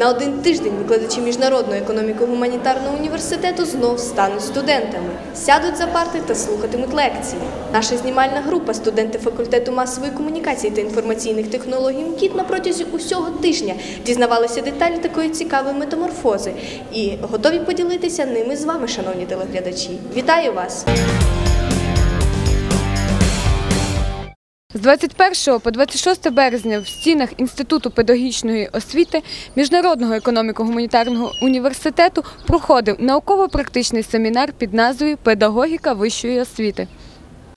На один тиждень викладачі міжнародного економіко-гуманітарного університету знов стануть студентами, сядуть за парти та слухатимуть лекції. Наша знімальна група, студенти факультету масової комунікації та інформаційних технологій МКІТ на протязі усього тижня дізнавалися деталі такої цікавої метаморфози і готові поділитися ними з вами, шановні телеглядачі. Вітаю вас! З 21 по 26 березня в стінах Інституту педагогічної освіти Міжнародного економіко-гуманітарного університету проходив науково-практичний семінар під назвою Педагогіка вищої освіти.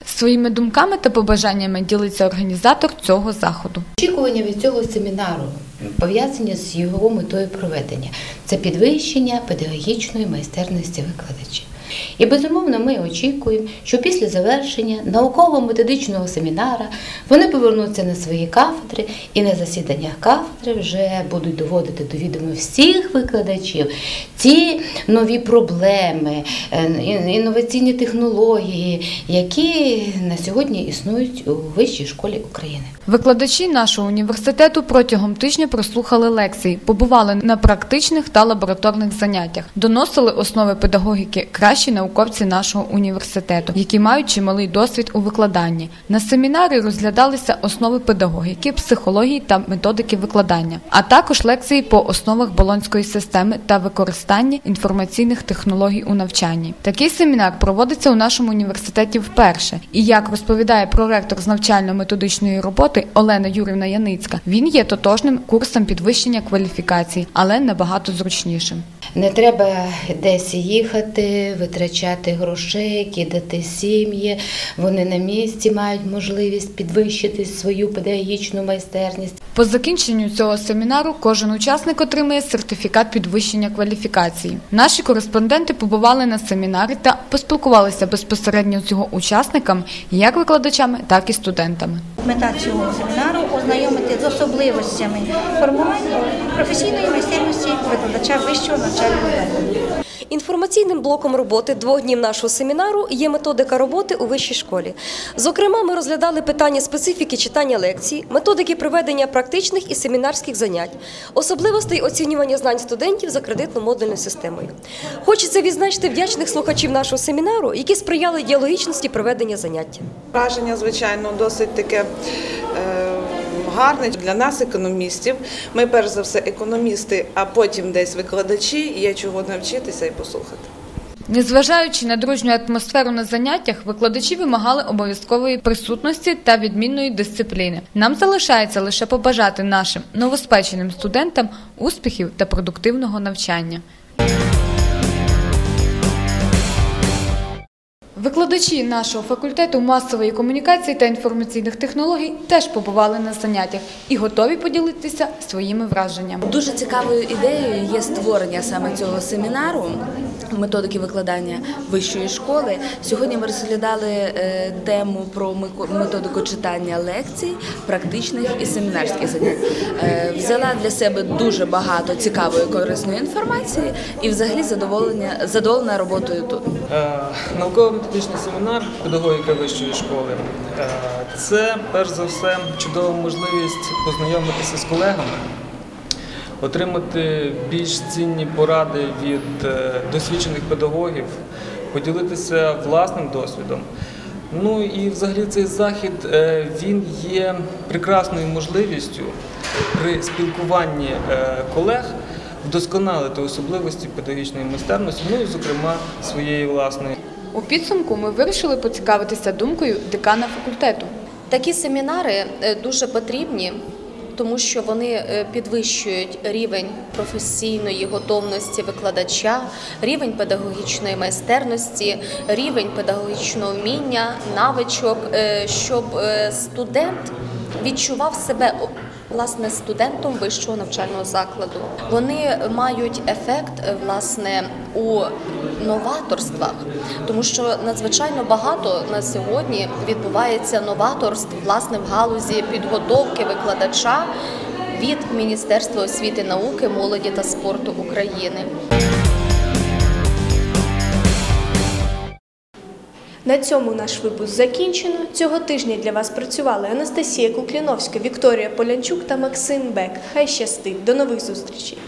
Своїми думками та побажаннями ділиться організатор цього заходу. Очікування від цього семінару пов'язані з його метою проведення це підвищення педагогічної майстерності викладачів. І безумовно, ми очікуємо, що після завершення науково-методичного семінара вони повернуться на свої кафедри і на засіданнях кафедри вже будуть доводити до відома всіх викладачів ті нові проблеми, е, інноваційні технології, які на сьогодні існують у вищій школі України. Викладачі нашого університету протягом тижня прослухали лекції, побували на практичних та лабораторних заняттях, доносили основи педагогіки кращі науковці нашого університету, які мають чималий досвід у викладанні. На семінарі розглядалися основи педагогіки, психології та методики викладання, а також лекції по основах болонської системи та використання інформаційних технологій у навчанні. Такий семінар проводиться у нашому університеті вперше. І як розповідає проректор з навчально-методичної роботи Олена Юрівна Яницька, він є тотожним курсом підвищення кваліфікації, але набагато зручнішим. Не треба десь їхати, витрачати грошей, кидати сім'ї. Вони на місці мають можливість підвищити свою педагогічну майстерність. По закінченню цього семінару кожен учасник отримує сертифікат підвищення кваліфікації. Наші кореспонденти побували на семінарі та поспілкувалися безпосередньо з його учасниками, як викладачами, так і студентами. Мета цього семінару ознайомити з особливостями формування професійної майстерності викладача вищого навчального закладу. Інформаційним блоком роботи двох днів нашого семінару є методика роботи у вищій школі. Зокрема, ми розглядали питання специфіки читання лекцій, методики проведення практичних і семінарських занять, особливостей оцінювання знань студентів за кредитно-модульною системою. Хочеться відзначити вдячних слухачів нашого семінару, які сприяли діалогічності проведення заняття. Враження, звичайно, досить таке. Е Гарне для нас, економістів. Ми перш за все економісти, а потім десь викладачі. Є чого навчитися і послухати. Незважаючи на дружню атмосферу на заняттях, викладачі вимагали обов'язкової присутності та відмінної дисципліни. Нам залишається лише побажати нашим новоспеченим студентам успіхів та продуктивного навчання. Викладачі нашого факультету масової комунікації та інформаційних технологій теж побували на заняттях і готові поділитися своїми враженнями. Дуже цікавою ідеєю є створення саме цього семінару методики викладання вищої школи. Сьогодні ми розглядали е, тему про методику читання лекцій, практичних і семінарських занять. Е, взяла для себе дуже багато цікавої корисної інформації і, взагалі, задоволення задоволена роботою тут. Е, Науково-методичний семінар педагогіка вищої школи це перш за все чудова можливість познайомитися з колегами отримати більш цінні поради від е, досвідчених педагогів, поділитися власним досвідом. Ну і взагалі цей захід е, він є прекрасною можливістю при спілкуванні е, колег вдосконалити особливості педагогічної майстерності, ну і, зокрема, своєї власної. У підсумку ми вирішили поцікавитися думкою декана факультету. Такі семінари дуже потрібні тому що вони е, підвищують рівень професійної готовності викладача, рівень педагогічної майстерності, рівень педагогічного вміння, навичок, е, щоб е, студент відчував себе власне студентом вищого навчального закладу. Вони мають ефект власне у новаторствах, тому що надзвичайно багато на сьогодні відбувається новаторств власне в галузі підготовки викладача від Міністерства освіти науки, молоді та спорту України. На цьому наш випуск закінчено. Цього тижня для вас працювали Анастасія Кукліновська, Вікторія Полянчук та Максим Бек. Хай щастить. До нових зустрічей!